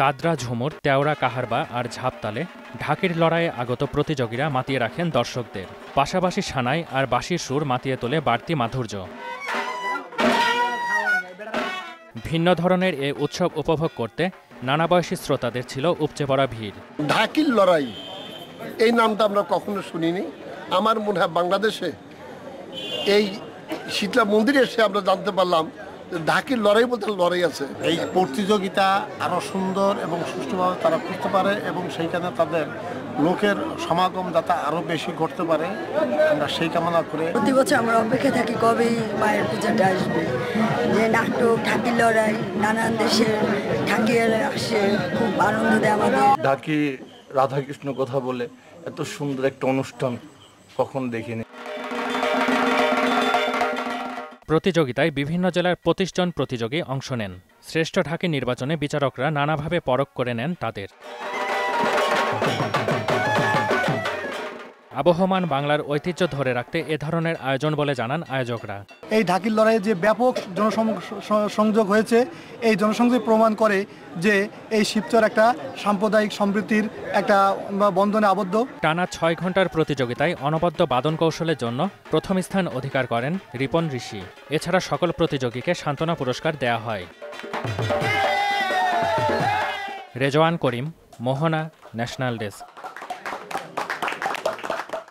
দাদরা ঝুমুর তেওরা কাহারবা আর ঝাপতালে ঢাকের লড়াইয়ে আগত প্রতিযোগীরা মাতিয়ে রাখেন দর্শকদের। পাশাপাশি সানাই আর বাঁশির সুর মাতিয়ে তোলে বাড়তি মাধুর্য। ভিন্ন ধরনের এ উৎসব উপভোগ করতে নানা বয়সী শ্রোতাদের ছিল উপচে পড়া ভিড়। ঢাকির লড়াই, এই নামটা আমরা কখনো শুনিনি। আমার মনে হয় বাংলাদেশে এই শীতলা মন্দিরে এসে আমরা জানতে পারলাম ঢাকির লড়াই বলতে লড়াই আছে। এই প্রতিযোগিতা আরও সুন্দর এবং সুষ্ঠুভাবে তারা করতে পারে এবং সেইখানে তাদের লোকের সমাগম যাতে আরও বেশি ঘটতে পারে আমরা সেই কামনা করে প্রতি বছর আমরা অপেক্ষা থাকি কবে মায়ের পূজাটা আসবে। যে নাটক ঠাকির লড়াই নানান দেশের ঠাকির আসে খুব আনন্দ দেয় আমাদের। ঢাকি রাধাকৃষ্ণ কথা বলে এত সুন্দর একটা অনুষ্ঠান কখন দেখিনি। প্রতিযোগিতায় বিভিন্ন জেলার পঁচিশ জন প্রতিযোগী অংশ নেন। শ্রেষ্ঠ ঢাকি নির্বাচনে বিচারকরা নানাভাবে পরখ করে নেন তাদের। আবহমান বাংলার ঐতিহ্য ধরে রাখতে এ ধরনের আয়োজন বলে জানান আয়োজকরা। এই ঢাকির লড়াইয়ে যে ব্যাপক জনসংযোগ হয়েছে এই জনসংযোগ প্রমাণ করে যে এই শিবচর একটা সাম্প্রদায়িক সম্প্রীতির একটা বন্ধনে আবদ্ধ। টানা ছয় ঘণ্টার প্রতিযোগিতায় অনবদ্য বাদন কৌশলের জন্য প্রথম স্থান অধিকার করেন রিপন ঋষি। এছাড়া সকল প্রতিযোগীকে সান্ত্বনা পুরস্কার দেয়া হয়। Rezwan Karim Mohona national desk.